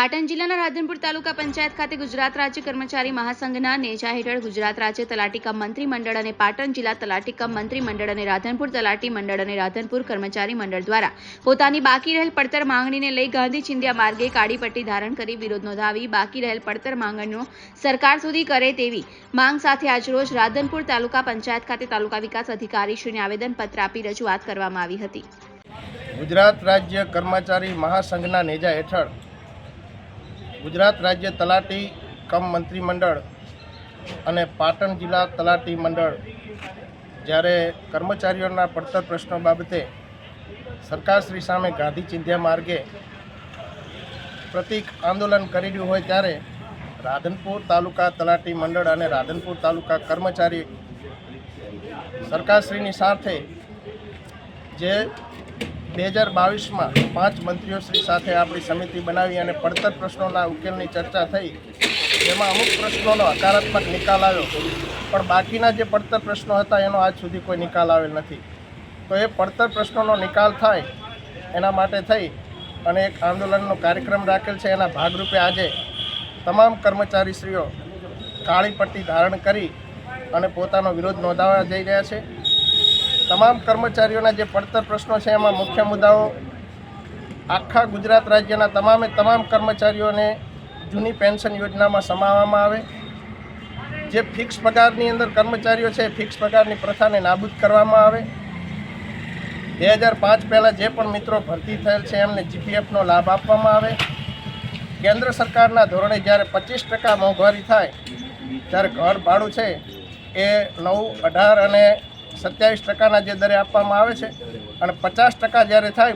પાટણ જિલ્લાના રાધનપુર તાલુકા પંચાયત ખાતે ગુજરાત રાજ્ય કર્મચારી મહાસંઘના નેજા હેઠળ ગુજરાત રાજ્ય તલાટી કમ મંત્રી મંડળ અને પાટણ જિલ્લા તલાટી કમ મંત્રી મંડળ અને રાધનપુર તલાટી મંડળ અને રાધનપુર કર્મચારી મંડળ દ્વારા પોતાની બાકી રહેલ પડતર માંગણીને લઈ ગાંધી ચિંધ્યા માર્ગે કાળી પટ્ટી ધારણ કરી વિરોધ નોંધાવી બાકી રહેલ પડતર માંગણીઓ સરકાર સુધી કરે તેવી માંગ સાથે આજરોજ રાધનપુર તાલુકા પંચાયત ખાતે તાલુકા વિકાસ અધિકારીશ્રીને આવેદનપત્ર આપી રજૂઆત કરવામાં આવી હતી. ગુજરાત રાજ્ય કર્મચારી મહાસંઘના નેજા હેઠળ ગુજરાત રાજ્ય તલાટી કમ મંત્રીમંડળ અને પાટણ જિલ્લા તલાટી મંડળ જ્યારે કર્મચારીઓના પડતર પ્રશ્નો બાબતે સરકારશ્રી સામે ગાંધી ચિંધ્યા માર્ગે પ્રતિક આંદોલન કરી રહ્યું હોય ત્યારે રાધનપુર તાલુકા તલાટી મંડળ અને રાધનપુર તાલુકા કર્મચારી સરકારશ્રીની સાથે જે બે હજાર બાવીસમાં પાંચ મંત્રીઓશ્રી સાથે આપણી સમિતિ બનાવી અને પડતર પ્રશ્નોના ઉકેલની ચર્ચા થઈ. જેમાં અમુક પ્રશ્નોનો હકારાત્મક નિકાલ આવ્યો. પણ બાકીના જે પડતર પ્રશ્નો હતા, એનો આજ સુધી કોઈ નિકાલ આવેલ નથી. તો એ પડતર પ્રશ્નોનો નિકાલ થાય એના માટે થઈ અને એક આંદોલનનો કાર્યક્રમ રાખેલ છે. એના ભાગરૂપે આજે તમામ કર્મચારીશ્રીઓ કાળી પટ્ટી ધારણ કરી અને પોતાનો વિરોધ નોંધાવવા જઈ રહ્યા છે. તમામ કર્મચારીઓના જે પડતર પ્રશ્નો છે, એમાં મુખ્ય મુદ્દાઓ આખા ગુજરાત રાજ્યના તમામે તમામ કર્મચારીઓને જૂની પેન્શન યોજનામાં સમાવવામાં આવે. જે ફિક્સ પગારની અંદર કર્મચારીઓ છે ફિક્સ પગારની પ્રથાને નાબૂદ કરવામાં આવે. બે હજાર પાંચ પહેલાં જે પણ મિત્રો ભરતી થયેલ છે, એમને જીપીએફનો લાભ આપવામાં આવે. કેન્દ્ર સરકારના ધોરણે જ્યારે પચીસ ટકા મોંઘવારી થાય ત્યારે ઘર ભાડું છે, એ નવ, અઢાર અને સત્યાવીસ ટકાના જે દરે આપવામાં આવે છે અને પચાસ ટકા જ્યારે થાય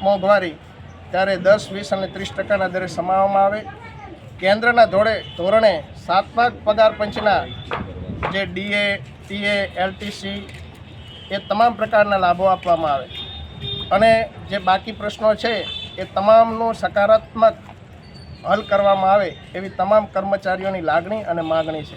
મોંઘવારી, ત્યારે દસ, વીસ અને ત્રીસ ટકાના દરે સમાવવામાં આવે. કેન્દ્રના ધોળે ધોરણે સાતમા પગાર પંચના જે ડીએ, ટીએ, એલટીસી એ તમામ પ્રકારના લાભો આપવામાં આવે. અને જે બાકી પ્રશ્નો છે એ તમામનું સકારાત્મક હલ કરવામાં આવે એવી તમામ કર્મચારીઓની લાગણી અને માગણી છે.